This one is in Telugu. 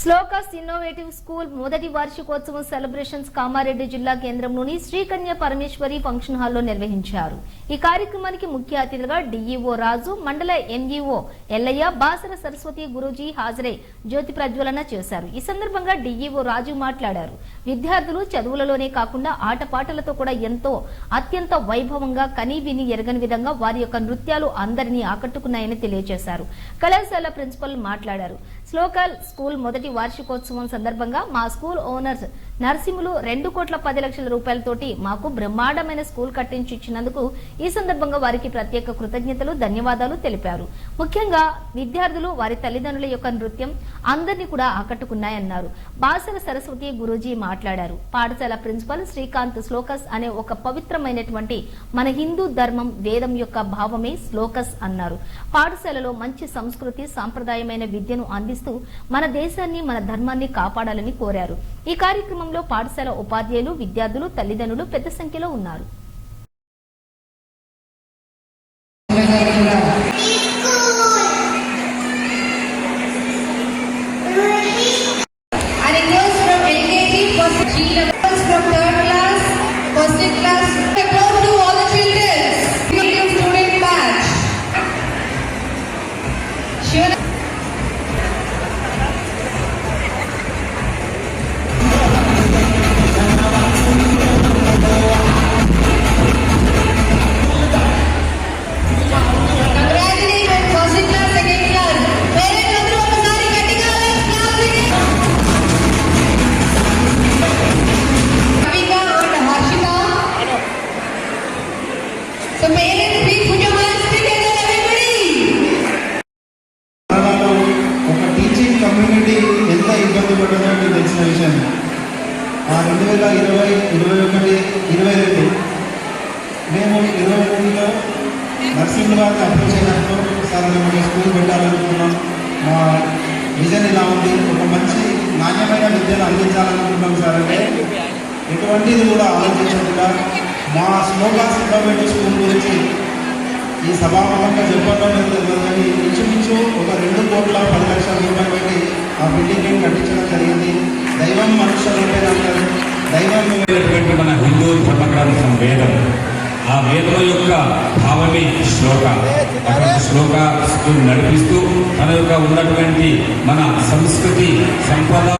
స్లోకస్ ఇన్నోవేటివ్ స్కూల్ మొదటి వార్షికోత్సవం సెలబ్రేషన్స్ కామారెడ్డి జిల్లా కేంద్రంలోని శ్రీకన్య పరమేశ్వరి ఫంక్షన్ హాల్లో నిర్వహించారు. ఈ కార్యక్రమానికి ముఖ్య అతిథిగా డీఈఓ రాజు మండల ఎంఈఓ ఎల్లయ్య బాసర సరస్వతి గురూజీ హాజరై జ్యోతి ప్రజ్వలన చేశారు. ఈ సందర్భంగా డిఈఓ రాజు మాట్లాడారు. విద్యార్థులు చదువులలోనే కాకుండా ఆటపాటలతో కూడా ఎంతో అత్యంత వైభవంగా కనీ విని ఎరగని విధంగా వారి యొక్క నృత్యాలు అందరినీ ఆకట్టుకున్నాయని తెలియజేశారు. కళాశాల ప్రిన్సిపల్ మాట్లాడారు. స్లోకల్ స్కూల్ మొదటి వార్షికోత్సవం సందర్భంగా మా స్కూల్ ఓనర్స్ నర్సింహులు రెండు కోట్ల పది లక్షల రూపాయలతోటి మాకు బ్రహ్మాండమైన స్కూల్ కట్టించి ఇచ్చినందుకు ఈ సందర్భంగా వారికి ప్రత్యేక కృతజ్ఞతలు ధన్యవాదాలు తెలిపారు. ముఖ్యంగా విద్యార్థులు వారి తల్లిదండ్రుల యొక్క నృత్యం అందరినీ కూడా ఆకట్టుకున్నాయన్నారు. బాసర సరస్వతి గురూజీ మాట్లాడారు. పాఠశాల ప్రిన్సిపల్ శ్రీకాంత్ శ్లోకస్ అనే ఒక పవిత్రమైనటువంటి మన హిందూ ధర్మం వేదం యొక్క భావమే శ్లోకస్ అన్నారు. పాఠశాలలో మంచి సంస్కృతి సాంప్రదాయమైన విద్యను అందిస్తూ మన దేశాన్ని మన ధర్మాన్ని కాపాడాలని కోరారు. ఈ కార్యక్రమం సమూహంలో పాఠశాల ఉపాధ్యాయులు విద్యార్థులు తల్లిదండ్రులు పెద్ద సంఖ్యలో ఉన్నారు She's. రెండు వేల ఇరవై ఇరవై ఒకటి ఇరవై రెండు మేము ఇరవై రెండులో నర్సింగ్ గారిని అప్రోచ్ అయినప్పుడు సార్ మేము స్కూల్ పెట్టాలనుకున్నాం. మా విజన్ ఇలా ఉంది? ఒక మంచి నాణ్యమైన విద్యను అందించాలనుకుంటున్నాం సార్ అంటే ఎటువంటిది కూడా ఆలోచించకుండా మా స్లోగాస్ ఇన్నోవేటివ్ స్కూల్ గురించి ఈ సభాముఖంగా చెప్పడం కానీ ఇంచుమించు ఒక దైవమైనటువంటి మన హిందూ ధర్మగ్రంథం వేదం. ఆ వేదం యొక్క భావమే శ్లోక. అటువంటి శ్లోక నడిపిస్తూ తన యొక్క ఉన్నటువంటి మన సంస్కృతి సంపద